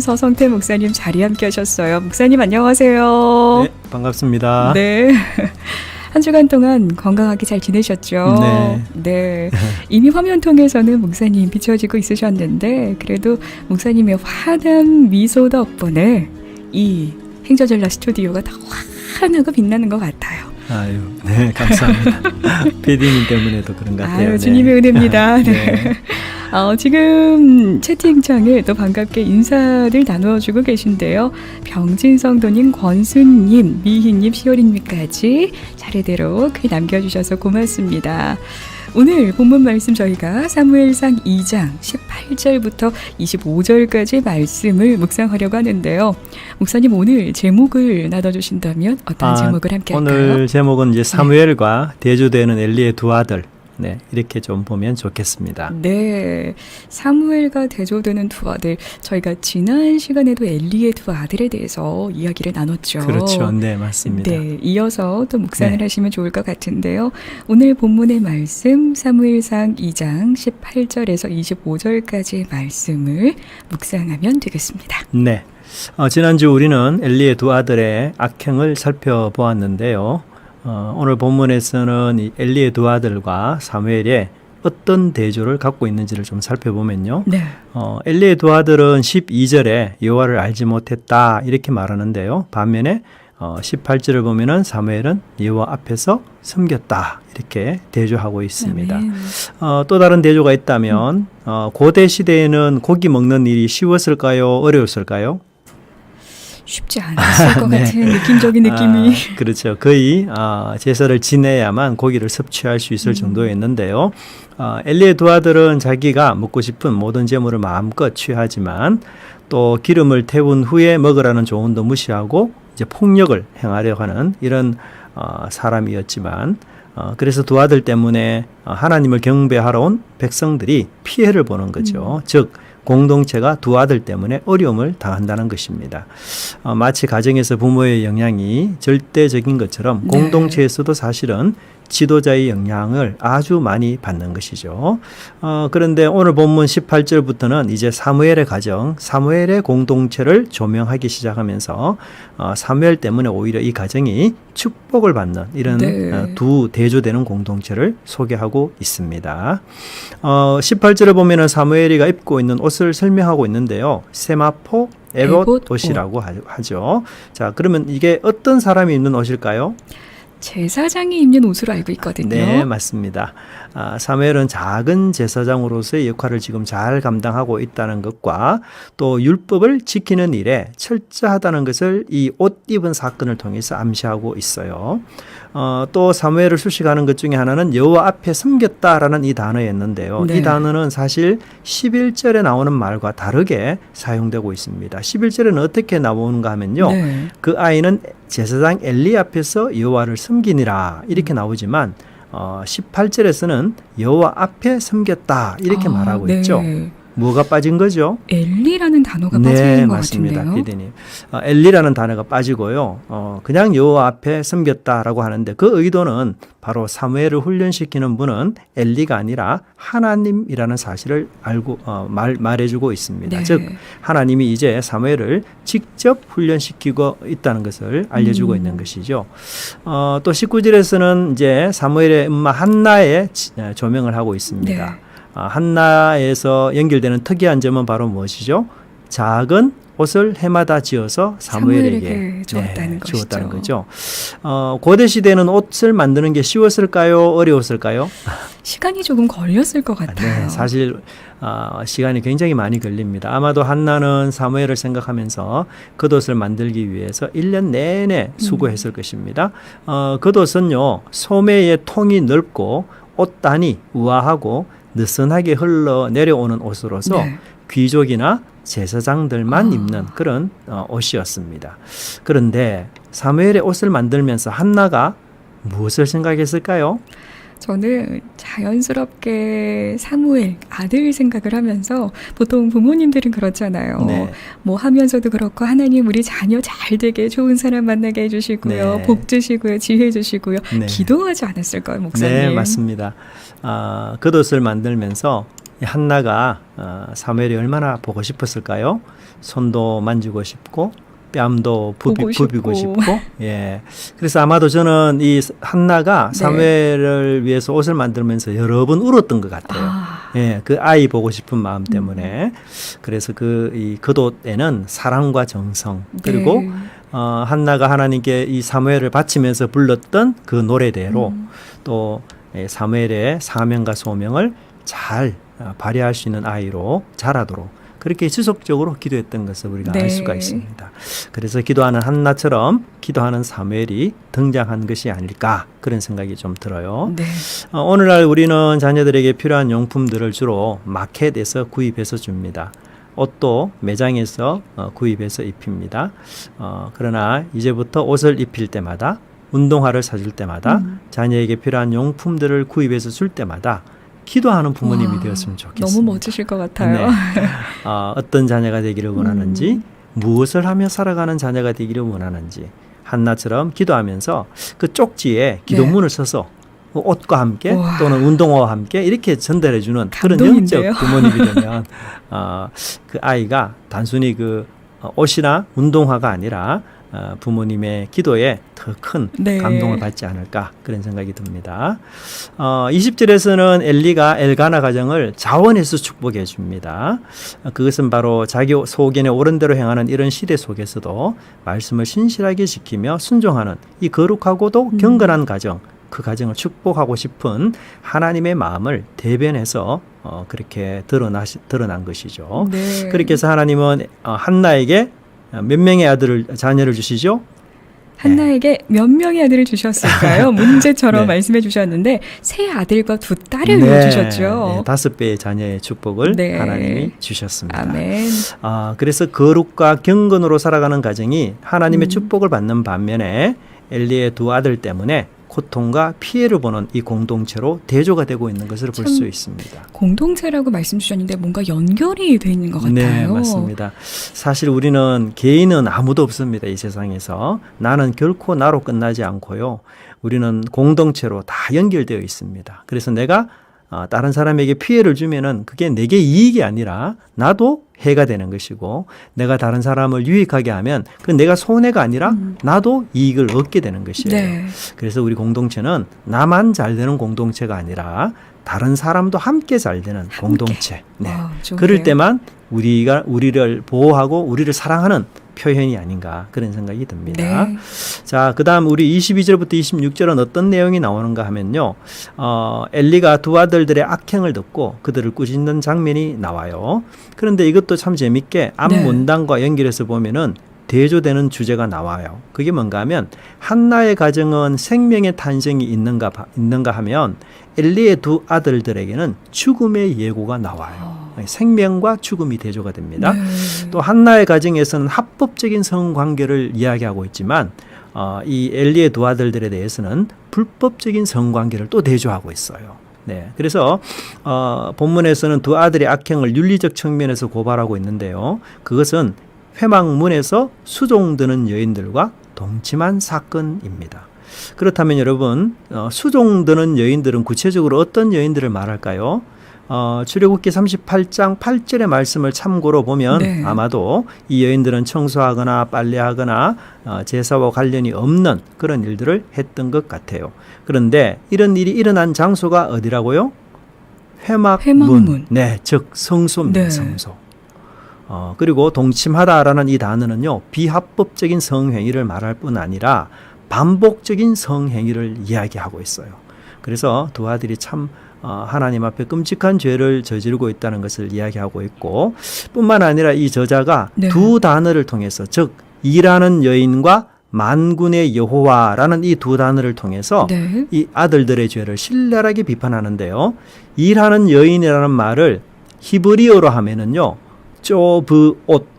서성태 목사님 자리 함께 하셨어요. 목사님 안녕하세요. 네, 반갑습니다. 네. 한 주간 동안 건강하게 잘 지내셨죠? 네. 네. 이미 화면 통해서는 목사님 비춰지고 있으셨는데 그래도 목사님의 환한 미소 덕분에 이 행저젤라 스튜디오가 더 환하고 빛나는 것 같아요. 아유, 네, 감사합니다. PD님 때문에도 그런 것 같아요. 아유, 주님의 은혜입니다. 네. 네. 어, 지금 채팅창에 또 반갑게 인사를 나누어주고 계신데요. 병진성도님, 권순님, 미희님, 시오린님까지 차례대로 글 남겨주셔서 고맙습니다. 오늘 본문 말씀 저희가 사무엘상 2장 18절부터 25절까지 말씀을 묵상하려고 하는데요. 목사님 오늘 제목을 나눠 주신다면 어떤 아, 제목을 함께 할까요? 오늘 제목은 이제 사무엘과 대조되는 엘리의 두 아들. 네, 이렇게 좀 보면 좋겠습니다. 네, 사무엘과 대조되는 두 아들. 저희가 지난 시간에도 엘리의 두 아들에 대해서 이야기를 나눴죠. 그렇죠. 네, 맞습니다. 네, 이어서 또 묵상을 네. 하시면 좋을 것 같은데요. 오늘 본문의 말씀 사무엘상 2장 18절에서 25절까지의 말씀을 묵상하면 되겠습니다. 네. 어, 지난주 우리는 엘리의 두 아들의 악행을 살펴보았는데요. 어, 오늘 본문에서는 이 엘리의 두 아들과 사무엘의 어떤 대조를 갖고 있는지를 좀 살펴보면요. 네, 어, 엘리의 두 아들은 12절에 여호와를 알지 못했다 이렇게 말하는데요. 반면에 어, 18절을 보면은 사무엘은 여호와 앞에서 섬겼다 이렇게 대조하고 있습니다. 아멘. 어, 또 다른 대조가 있다면 어, 고대 시대에는 고기 먹는 일이 쉬웠을까요? 어려웠을까요? 쉽지 않았을 것 네. 같은 느낌적인 느낌이. 아, 그렇죠. 거의 아, 제사를 지내야만 고기를 섭취할 수 있을 음. 정도였는데요. 아, 엘리의 두 아들은 자기가 먹고 싶은 모든 재물을 마음껏 취하지만 또 기름을 태운 후에 먹으라는 조언도 무시하고 이제 폭력을 행하려 하는 이런 어, 사람이었지만 어, 그래서 두 아들 때문에 어, 하나님을 경배하러 온 백성들이 피해를 보는 거죠. 즉 공동체가 두 아들 때문에 어려움을 당한다는 것입니다. 어, 마치 가정에서 부모의 영향이 절대적인 것처럼 네. 공동체에서도 사실은 지도자의 영향을 아주 많이 받는 것이죠. 어, 그런데 오늘 본문 18절부터는 이제 사무엘의 가정, 사무엘의 공동체를 조명하기 시작하면서 어, 사무엘 때문에 오히려 이 가정이 축복을 받는 이런 네. 어, 두 대조되는 공동체를 소개하고 있습니다. 어, 18절을 보면은 사무엘이가 입고 있는 옷을 설명하고 있는데요. 세마포 에봇 옷이라고 하- 하죠. 자, 그러면 이게 어떤 사람이 입는 옷일까요? 제사장이 입는 옷으로 알고 있거든요. 네, 맞습니다. 아, 사무엘은 작은 제사장으로서의 역할을 지금 잘 감당하고 있다는 것과 또 율법을 지키는 일에 철저하다는 것을 이 옷 입은 사건을 통해서 암시하고 있어요. 어, 또 사무엘을 수식하는 것 중에 하나는 여호와 앞에 섬겼다라는 이 단어였는데요. 네. 이 단어는 사실 11절에 나오는 말과 다르게 사용되고 있습니다. 11절에는 어떻게 나오는가 하면요. 네. 그 아이는 제사장 엘리 앞에서 여호와를 섬기니라 이렇게 음. 나오지만 어, 18절에서는 여호와 앞에 섬겼다 이렇게 아, 말하고 네. 있죠. 뭐가 빠진 거죠? 엘리라는 단어가 네, 빠진 것 맞습니다. 같은데요. 피디님. 어, 엘리라는 단어가 빠지고요. 어, 그냥 여호와 앞에 섬겼다라고 하는데 그 의도는 바로 사무엘을 훈련시키는 분은 엘리가 아니라 하나님이라는 사실을 알고 어, 말 말해주고 있습니다. 네. 즉 하나님이 이제 사무엘을 직접 훈련시키고 있다는 것을 알려주고 음. 있는 것이죠. 어, 또 19절에서는 이제 사무엘의 엄마 한나의 지- 어, 조명을 하고 있습니다. 네. 아, 한나에서 연결되는 특이한 점은 바로 무엇이죠? 작은 옷을 해마다 지어서 사무엘에게, 사무엘에게 주었다는. 주었다는 거죠. 어, 고대 시대는 옷을 만드는 게 쉬웠을까요? 어려웠을까요? 시간이 조금 걸렸을 것 아, 같아요. 네, 사실 어, 시간이 굉장히 많이 걸립니다. 아마도 한나는 사무엘을 생각하면서 겉옷을 만들기 위해서 1년 내내 수고했을 것입니다. 어, 겉옷은요 소매의 통이 넓고 옷단이 우아하고 느슨하게 흘러 내려오는 옷으로서 네. 귀족이나 제사장들만 아. 입는 그런 어, 옷이었습니다. 그런데 사무엘의 옷을 만들면서 한나가 무엇을 생각했을까요? 저는 자연스럽게 사무엘 아들 생각을 하면서 보통 부모님들은 그렇잖아요. 네. 뭐 하면서도 그렇고 하나님 우리 자녀 잘 되게 좋은 사람 만나게 해주시고요, 네. 복 주시고요, 지혜 주시고요. 네. 기도하지 않았을까요, 목사님? 네, 맞습니다. 아, 겉옷을 만들면서 이 한나가 어, 사무엘이 얼마나 보고 싶었을까요? 손도 만지고 싶고 뺨도 부비, 보고 부비고 싶고. 싶고 예 그래서 아마도 저는 이 한나가 네. 사무엘을 위해서 옷을 만들면서 여러 번 울었던 것 같아요. 아, 예, 그 아이 보고 싶은 마음 때문에 그래서 그 이 그옷에는 사랑과 정성 그리고 네. 어, 한나가 하나님께 이 사무엘을 바치면서 불렀던 그 노래대로 음. 또 예, 사무엘의 사명과 소명을 잘 어, 발휘할 수 있는 아이로 자라도록 그렇게 지속적으로 기도했던 것을 우리가 네. 알 수가 있습니다. 그래서 기도하는 한나처럼 기도하는 사무엘이 등장한 것이 아닐까 그런 생각이 좀 들어요. 네. 어, 오늘날 우리는 자녀들에게 필요한 용품들을 주로 마켓에서 구입해서 줍니다. 옷도 매장에서 어, 구입해서 입힙니다. 어, 그러나 이제부터 옷을 입힐 때마다 운동화를 사줄 때마다 음. 자녀에게 필요한 용품들을 구입해서 줄 때마다 기도하는 부모님이 와, 되었으면 좋겠습니다. 너무 멋지실 것 같아요. 네. 어, 어떤 자녀가 되기를 원하는지 음. 무엇을 하며 살아가는 자녀가 되기를 원하는지 한나처럼 기도하면서 그 쪽지에 기도문을 써서 그 옷과 함께 네. 우와. 또는 운동화와 함께 이렇게 전달해 주는 그런. 영적 부모님이 되면 어, 그 아이가 단순히 그 어, 옷이나 운동화가 아니라 어, 부모님의 기도에 더 큰 네. 감동을 받지 않을까 그런 생각이 듭니다. 어, 20절에서는 엘리가 엘가나 가정을 자원해서 축복해 줍니다. 어, 그것은 바로 자기 소견에 옳은 대로 행하는 이런 시대 속에서도 말씀을 신실하게 지키며 순종하는 이 거룩하고도 음. 경건한 가정 그 가정을 축복하고 싶은 하나님의 마음을 대변해서 어, 그렇게 드러나 드러난 것이죠. 네. 그렇게 해서 하나님은 어, 한나에게 몇 명의 아들을 자녀를 주시죠? 한나에게 몇 명의 아들을 주셨을까요? 문제처럼 네. 말씀해 주셨는데 세 아들과 두 딸을 네, 주셨죠. 네, 다섯 배의 자녀의 축복을 네. 하나님이 주셨습니다. 아멘. 아, 그래서 거룩과 경건으로 살아가는 가정이 하나님의 음. 축복을 받는 반면에 엘리의 두 아들 때문에 고통과 피해를 보는 이 공동체로 대조가 되고 있는 것을 볼참수 있습니다. 공동체라고 말씀 주셨는데 뭔가 연결이 돼 있는 것 같아요. 네, 맞습니다. 사실 우리는 개인은 아무도 없습니다. 이 세상에서. 나는 결코 나로 끝나지 않고요. 우리는 공동체로 다 연결되어 있습니다. 그래서 내가 어, 다른 사람에게 피해를 주면은 그게 내게 이익이 아니라 나도 해가 되는 것이고 내가 다른 사람을 유익하게 하면 그 내가 손해가 아니라 음. 나도 이익을 얻게 되는 것이에요. 네. 그래서 우리 공동체는 나만 잘 되는 공동체가 아니라 다른 사람도 함께 잘 되는 공동체. 네. 와, 좋은데요. 그럴 때만 우리가 우리를 보호하고 우리를 사랑하는 표현이 아닌가 그런 생각이 듭니다. 네. 자, 그다음 우리 22절부터 26절은 어떤 내용이 나오는가 하면요. 어, 엘리가 두 아들들의 악행을 듣고 그들을 꾸짖는 장면이 나와요. 그런데 이것도 참 재밌게 앞 네. 문단과 연결해서 보면은 대조되는 주제가 나와요. 그게 뭔가 하면 한나의 가정은 생명의 탄생이 있는가 봐- 있는가 하면 엘리의 두 아들들에게는 죽음의 예고가 나와요. 생명과 죽음이 대조가 됩니다. 네. 또 한나의 가정에서는 합법적인 성관계를 이야기하고 있지만 어, 이 엘리의 두 아들들에 대해서는 불법적인 성관계를 또 대조하고 있어요. 네, 그래서 어, 본문에서는 두 아들의 악행을 윤리적 측면에서 고발하고 있는데요. 그것은 회망문에서 수종드는 여인들과 동침한 사건입니다. 그렇다면 여러분 어, 수종드는 여인들은 구체적으로 어떤 여인들을 말할까요? 어, 출애굽기 38장 8절의 말씀을 참고로 보면 네. 아마도 이 여인들은 청소하거나 빨래하거나 어, 제사와 관련이 없는 그런 일들을 했던 것 같아요. 그런데 이런 일이 일어난 장소가 어디라고요? 회막문. 회막문. 네, 즉 성소입니다. 네. 성소. 어, 그리고 동침하다라는 이 단어는요, 비합법적인 성행위를 말할 뿐 아니라 반복적인 성행위를 이야기하고 있어요. 그래서 두 아들이 참 어, 하나님 앞에 끔찍한 죄를 저지르고 있다는 것을 이야기하고 있고 뿐만 아니라 이 저자가 네. 두 단어를 통해서 즉 일하는 여인과 만군의 여호와라는 이 두 단어를 통해서 네. 이 아들들의 죄를 신랄하게 비판하는데요. 일하는 여인이라는 말을 히브리어로 하면은요. 쪼브 옷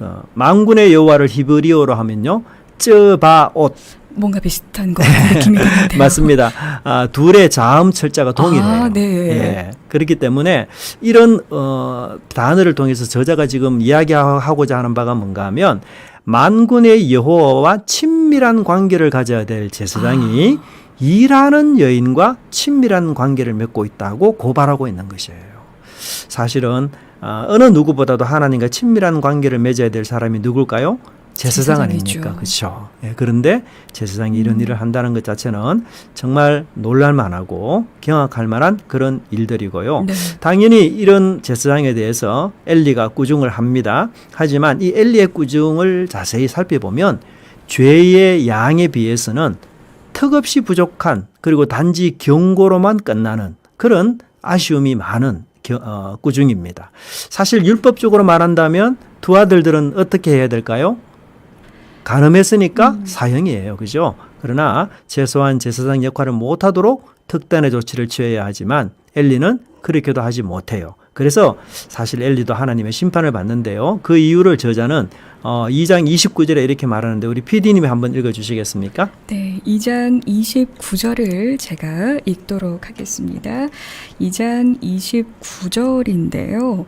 그 만군의 여호와를 히브리어로 하면요. 쩌바옷 뭔가 비슷한 것 같은 느낌이 드는데요. 맞습니다. 아, 둘의 자음 철자가 동일해요. 아, 네. 예. 그렇기 때문에 이런 어, 단어를 통해서 저자가 지금 이야기하고자 하는 바가 뭔가 하면 만군의 여호와와 친밀한 관계를 가져야 될 제사장이 아. 일하는 여인과 친밀한 관계를 맺고 있다고 고발하고 있는 것이에요. 사실은 아, 어느 누구보다도 하나님과 친밀한 관계를 맺어야 될 사람이 누굴까요? 제사장. 아닙니까? 그렇죠. 예, 그런데 제사장이 이런 음. 일을 한다는 것 자체는 정말 놀랄 만하고 경악할 만한 그런 일들이고요. 네. 당연히 이런 제사장에 대해서 엘리가 꾸중을 합니다. 하지만 이 엘리의 꾸중을 자세히 살펴보면 죄의 양에 비해서는 턱없이 부족한 그리고 단지 경고로만 끝나는 그런 아쉬움이 많은 겨- 어, 꾸중입니다. 사실 율법적으로 말한다면 두 아들들은 어떻게 해야 될까요? 간음했으니까 음. 사형이에요. 그죠? 그러나 최소한 제사장 역할을 못하도록 특단의 조치를 취해야 하지만 엘리는 그렇게도 하지 못해요. 그래서 사실 엘리도 하나님의 심판을 받는데요. 그 이유를 저자는 어, 2장 29절에 이렇게 말하는데 우리 PD님이 한번 읽어주시겠습니까? 네, 2장 29절을 제가 읽도록 하겠습니다. 2장 29절인데요.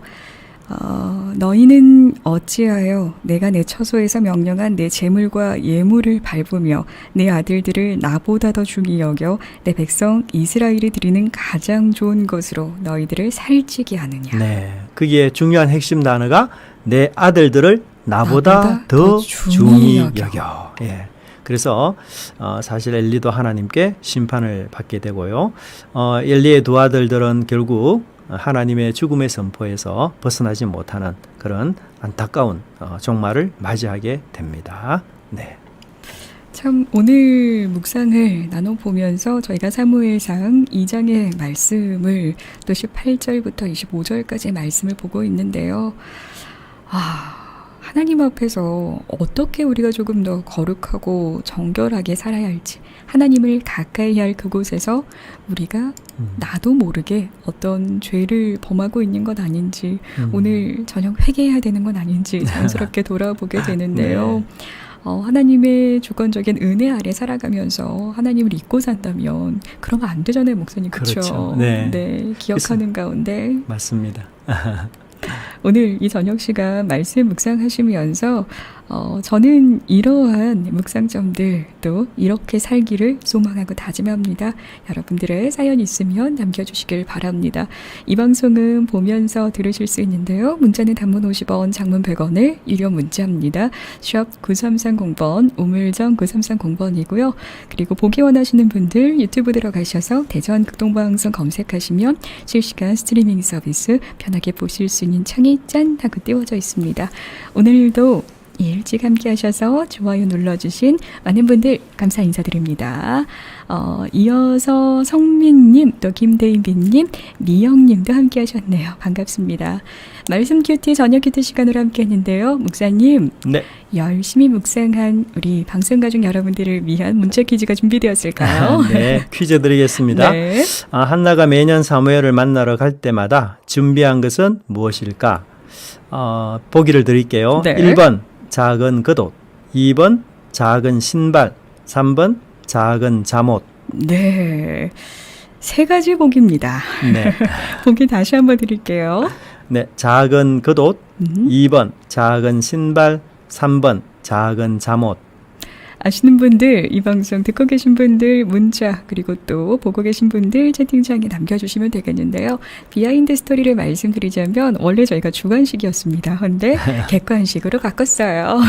어, 너희는 어찌하여 내가 내 처소에서 명령한 내 재물과 예물을 밟으며 내 아들들을 나보다 더 중히 여겨 내 백성 이스라엘이 드리는 가장 좋은 것으로 너희들을 살찌게 하느냐. 네. 그게 중요한 핵심 단어가 내 아들들을 나보다, 나보다 더 더 중히. 여겨. 예. 그래서 어, 사실 엘리도 하나님께 심판을 받게 되고요. 어, 엘리의 두 아들들은 결국 하나님의 죽음의 선포에서 벗어나지 못하는 그런 안타까운 어, 종말을 맞이하게 됩니다. 네. 참 오늘 묵상을 나눠보면서 저희가 사무엘상 2장의 말씀을 또 18절부터 25절까지의 말씀을 보고 있는데요. 아, 하나님 앞에서 어떻게 우리가 조금 더 거룩하고 정결하게 살아야 할지, 하나님을 가까이 할 그곳에서 우리가 음. 나도 모르게 어떤 죄를 범하고 있는 것 아닌지, 음. 오늘 저녁 회개해야 되는 건 아닌지 자연스럽게 돌아보게 되는데요. 네. 어, 하나님의 주권적인 은혜 아래 살아가면서 하나님을 잊고 산다면 그러면 안 되잖아요, 목사님. 그렇죠? 그렇죠. 네. 기억하는 가운데 맞습니다. 오늘 이 저녁 시간 말씀 묵상하시면서 어, 저는 이러한 묵상점들 또 이렇게 살기를 소망하고 다짐합니다. 여러분들의 사연 있으면 남겨주시길 바랍니다. 이 방송은 보면서 들으실 수 있는데요. 문자는 단문 50원, 장문 100원을 유료 문자입니다. 샵 9330번, 우물정 9330번이고요. 그리고 보기 원하시는 분들 유튜브 들어가셔서 대전 극동방송 검색하시면 실시간 스트리밍 서비스 편하게 보실 수 있는 창이 짠 하고 띄워져 있습니다. 오늘도 일찍 함께 하셔서 좋아요 눌러주신 많은 분들 감사 인사드립니다. 어, 이어서 성민님, 또 김대인빈님, 미영님도 함께 하셨네요. 반갑습니다. 말씀 큐티 저녁 큐티 시간으로 함께 했는데요. 목사님, 네. 열심히 묵상한 우리 방송 가족 여러분들을 위한 문자 퀴즈가 준비되었을까요? 네. 퀴즈 드리겠습니다. 네. 아, 한나가 매년 사무엘을 만나러 갈 때마다 준비한 것은 무엇일까? 어, 보기를 드릴게요. 네. 1번 작은 겉옷, 2번 작은 신발, 3번 작은 잠옷. 네. 세 가지 복입니다. 네. 보기 다시 한번 드릴게요. 네. 작은 겉옷, 음. 2번 작은 신발, 3번 작은 잠옷. 아시는 분들, 이 방송 듣고 계신 분들 문자 그리고 또 보고 계신 분들 채팅창에 남겨주시면 되겠는데요. 비하인드 스토리를 말씀드리자면 원래 저희가 주관식이었습니다. 근데 객관식으로 바꿨어요.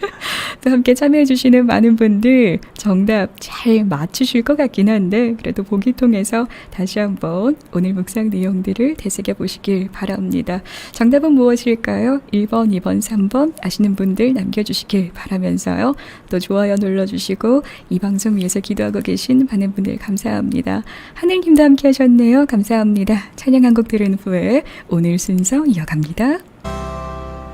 또 함께 참여해주시는 많은 분들 정답 잘 맞추실 것 같긴 한데 그래도 보기 통해서 다시 한번 오늘 묵상 내용들을 되새겨 보시길 바랍니다. 정답은 무엇일까요? 1번, 2번, 3번 아시는 분들 남겨주시길 바라면서요. 또 좋아요 눌러주시고 이 방송 위해서 기도하고 계신 많은 분들 감사합니다. 하늘님도 함께 하셨네요. 감사합니다. 찬양 한 곡 들은 후에 오늘 순서 이어갑니다.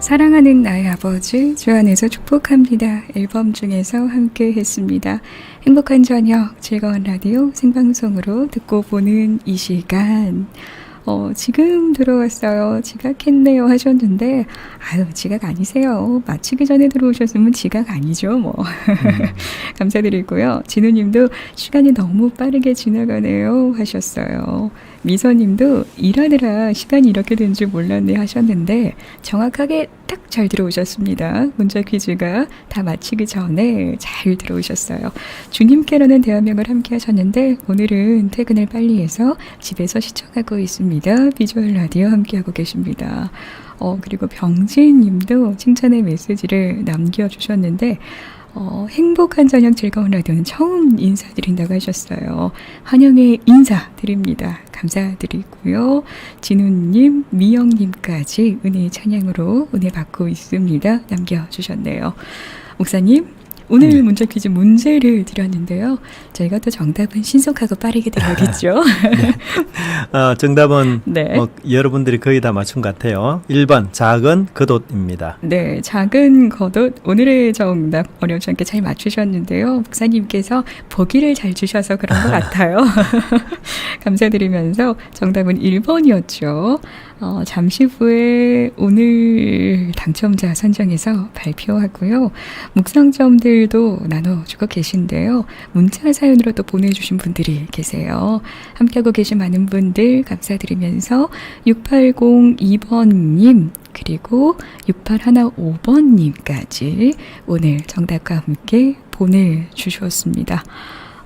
사랑하는 나의 아버지 주 안에서 축복합니다. 앨범 중에서 함께 했습니다. 행복한 저녁 즐거운 라디오 생방송으로 듣고 보는 이 시간 어, 지금 들어왔어요. 지각했네요 하셨는데 아유 지각 아니세요. 마치기 전에 들어오셨으면 지각 아니죠 뭐. 감사드리고요. 진우님도 시간이 너무 빠르게 지나가네요 하셨어요. 미서님도 일하느라 시간이 이렇게 된 줄 몰랐네 하셨는데 정확하게 딱 잘 들어오셨습니다. 문자 퀴즈가 다 마치기 전에 잘 들어오셨어요. 주님께로는 대화명을 함께 하셨는데 오늘은 퇴근을 빨리 해서 집에서 시청하고 있습니다. 비주얼 라디오 함께하고 계십니다. 어, 그리고 병진 님도 칭찬의 메시지를 남겨주셨는데 어, 행복한 저녁 즐거운 라디오는 처음 인사드린다고 하셨어요. 환영의 인사드립니다. 감사드리고요. 진우님, 미영님까지 은혜의 찬양으로 은혜 받고 있습니다. 남겨주셨네요. 목사님, 오늘 네. 문자 퀴즈 문제를 드렸는데요. 저희가 또 정답은 신속하고 빠르게 드려야겠죠? 어, 정답은 네. 뭐 여러분들이 거의 다 맞춘 것 같아요. 1번 작은 겉옷입니다. 네, 작은 겉옷 오늘의 정답 어렵지 않게 잘 맞추셨는데요. 목사님께서 보기를 잘 주셔서 그런 것 같아요. 감사드리면서 정답은 1번이었죠. 어, 잠시 후에 오늘 당첨자 선정해서 발표하고요. 묵상점들도 나눠주고 계신데요. 문자 사연으로 또 보내주신 분들이 계세요. 함께하고 계신 많은 분들 감사드리면서 6802번님 그리고 6815번님까지 오늘 정답과 함께 보내주셨습니다.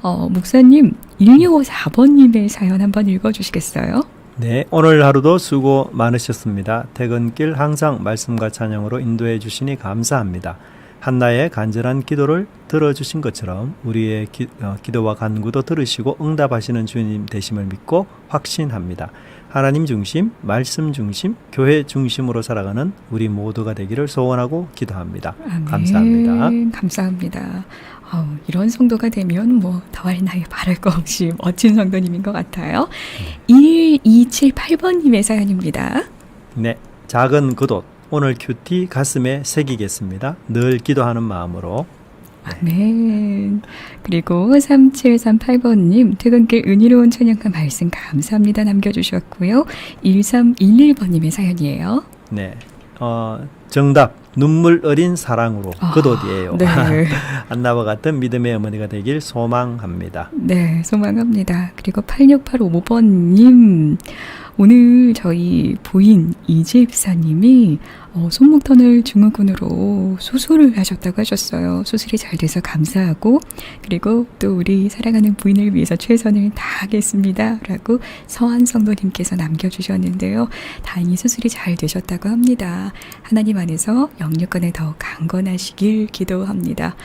어, 목사님 1654번님의 사연 한번 읽어주시겠어요? 네, 오늘 하루도 수고 많으셨습니다. 퇴근길 항상 말씀과 찬양으로 인도해 주시니 감사합니다. 한나의 간절한 기도를 들어주신 것처럼 우리의 기, 어, 기도와 간구도 들으시고 응답하시는 주님 되심을 믿고 확신합니다. 하나님 중심, 말씀 중심, 교회 중심으로 살아가는 우리 모두가 되기를 소원하고 기도합니다. 아멘. 감사합니다. 감사합니다. 아우, 이런 성도가 되면 뭐 더할 나위 바랄 거 없이 멋진 성도님인 것 같아요. 1278번님의 사연입니다. 네, 작은 겉옷 오늘 큐티 가슴에 새기겠습니다. 늘 기도하는 마음으로 아멘. 그리고 3738번님, 퇴근길 은혜로운 찬양과 말씀 감사합니다. 남겨주셨고요. 1311번님의 사연이에요. 네, 어, 정답 눈물 어린 사랑으로 아, 겉옷이에요. 네. 안나와 같은 믿음의 어머니가 되길 소망합니다. 네, 소망합니다. 그리고 8685번님, 오늘 저희 부인 이집사님이 어, 손목터널 증후군으로 수술을 하셨다고 하셨어요. 수술이 잘 돼서 감사하고, 그리고 또 우리 사랑하는 부인을 위해서 최선을 다하겠습니다. 라고 서한 성도님께서 남겨주셨는데요. 다행히 수술이 잘 되셨다고 합니다. 하나님 안에서 영육간에 더 강건하시길 기도합니다.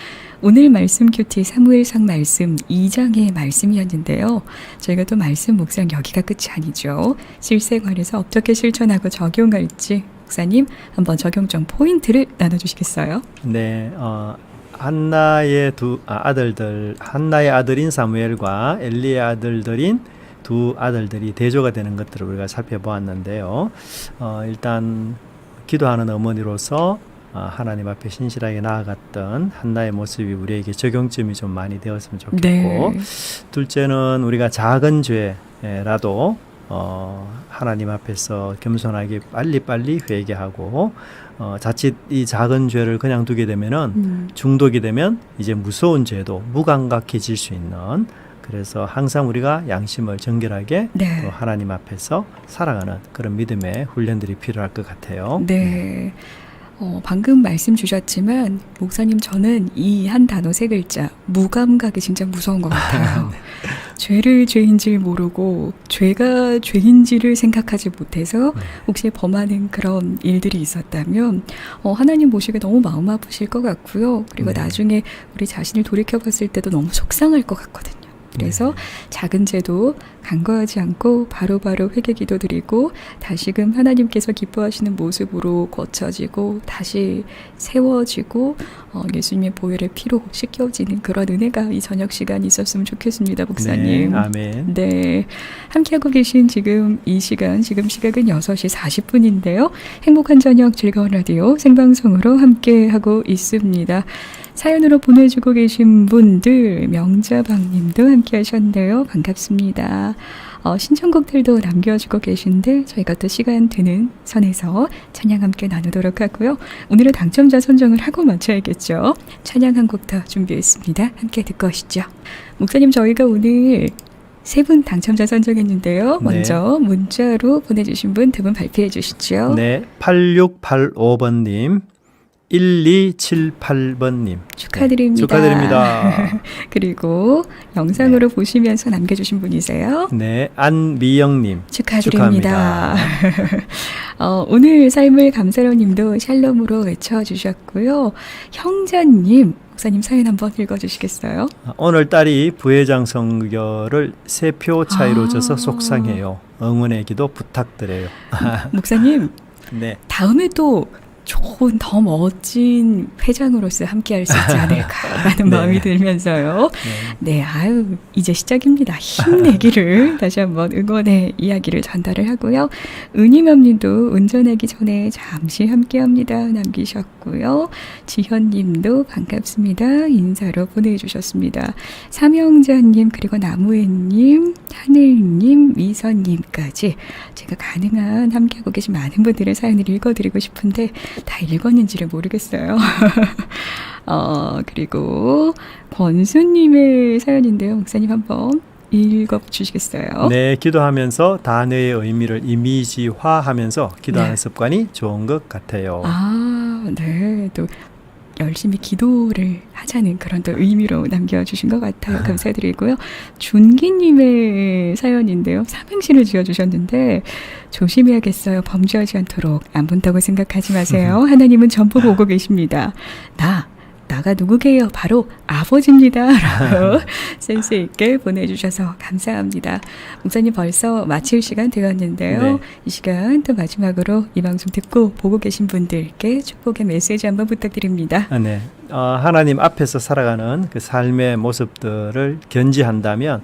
오늘 말씀 큐티 사무엘상 말씀 2장의 말씀이었는데요. 저희가 또 말씀 묵상 여기가 끝이 아니죠. 실생활에서 어떻게 실천하고 적용할지 목사님 한번 적용점 포인트를 나눠주시겠어요? 네, 어, 한나의 두 아, 아들들, 한나의 아들인 사무엘과 엘리의 아들들인 두 아들들이 대조가 되는 것들을 우리가 살펴보았는데요. 어, 일단 기도하는 어머니로서 어, 하나님 앞에 신실하게 나아갔던 한나의 모습이 우리에게 적용점이 좀 많이 되었으면 좋겠고, 네. 둘째는 우리가 작은 죄라도 어, 하나님 앞에서 겸손하게 빨리빨리 회개하고 어, 자칫 이 작은 죄를 그냥 두게 되면은 음, 중독이 되면 이제 무서운 죄도 무감각해질 수 있는 그래서 항상 우리가 양심을 정결하게 네. 또 하나님 앞에서 살아가는 그런 믿음의 훈련들이 필요할 것 같아요. 네. 어, 방금 말씀 주셨지만 목사님 저는 이 한 단어 세 글자 무감각이 진짜 무서운 것 같아요. 죄를 죄인지 모르고 죄가 죄인지를 생각하지 못해서 네. 혹시 범하는 그런 일들이 있었다면 어, 하나님 보시기에 너무 마음 아프실 것 같고요. 그리고 네. 나중에 우리 자신을 돌이켜 봤을 때도 너무 속상할 것 같거든요. 그래서 네. 작은 죄도 간과하지 않고 바로 바로 회개 기도 드리고 다시금 하나님께서 기뻐하시는 모습으로 고쳐지고 다시 세워지고 어, 예수님의 보혈의 피로 씻겨지는 그런 은혜가 이 저녁 시간이 있었으면 좋겠습니다, 목사님. 네, 아멘. 네. 함께하고 계신 지금 이 시간, 지금 시각은 6시 40분인데요. 행복한 저녁 즐거운 라디오 생방송으로 함께하고 있습니다. 사연으로 보내주고 계신 분들, 명자방 님도 함께 하셨는데요. 반갑습니다. 어, 신청곡들도 남겨주고 계신데 저희가 또 시간 되는 선에서 찬양 함께 나누도록 하고요. 오늘은 당첨자 선정을 하고 마쳐야겠죠. 찬양 한 곡 더 준비했습니다. 함께 듣고 오시죠. 목사님 저희가 오늘 세분 당첨자 선정했는데요. 네. 먼저 문자로 보내주신 분 두 분 발표해 주시죠. 네, 8685번님, 1278번님. 축하드립니다. 축하드립니다. 그리고 영상으로 보시면서 남겨주신 분이세요. 네, 안미영님. 축하드립니다. 어, 오늘 삶을 감사로님도 샬롬으로 외쳐주셨고요. 형자님, 목사님 사연 한번 읽어주시겠어요? 오늘 딸이 부회장 선거를 세 표 차이로 아. 져서 속상해요. 응원의 기도 부탁드려요. 목사님, 네, 다음에 또 좋은 더 멋진 회장으로서 함께할 수 있지 않을까라는 네. 마음이 들면서요. 네. 네, 아유, 이제 시작입니다. 힘내기를 다시 한번 응원의 이야기를 전달을 하고요. 은희맘님도 운전하기 전에 잠시 함께합니다 남기셨고요. 지현님도 반갑습니다. 인사로 보내주셨습니다. 삼영자님 그리고 나무혜님, 하늘님, 미선님까지 제가 가능한 함께하고 계신 많은 분들의 사연을 읽어드리고 싶은데 다 읽었는지를 모르겠어요. 어, 그리고 권수님의 사연인데요. 목사님 한번 읽어주시겠어요? 네, 기도하면서 단어의 의미를 이미지화하면서 기도하는 네. 습관이 좋은 것 같아요. 아, 네. 또 열심히 기도를 하자는 그런 또 의미로 남겨주신 것 같아요. 감사드리고요. 준기님의 사연인데요. 삼행시를 지어주셨는데 조심해야겠어요. 범죄하지 않도록 안 본다고 생각하지 마세요. 하나님은 전부 보고 계십니다. 나. 나가 누구게요? 바로 아버지입니다. 라고 센스 있게 보내주셔서 감사합니다. 목사님 벌써 마칠 시간 되었는데요. 네. 이 시간 또 마지막으로 이 방송 듣고 보고 계신 분들께 축복의 메시지 한번 부탁드립니다. 아, 네. 어, 하나님 앞에서 살아가는 그 삶의 모습들을 견지한다면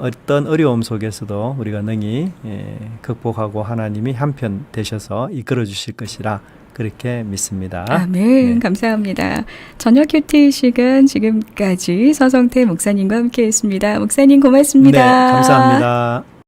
어떤 어려움 속에서도 우리가 능히 예, 극복하고 하나님이 한편 되셔서 이끌어 주실 것이라 그렇게 믿습니다. 아멘. 네. 감사합니다. 저녁 큐티 시간 지금까지 서성태 목사님과 함께 했습니다. 목사님 고맙습니다. 네, 감사합니다.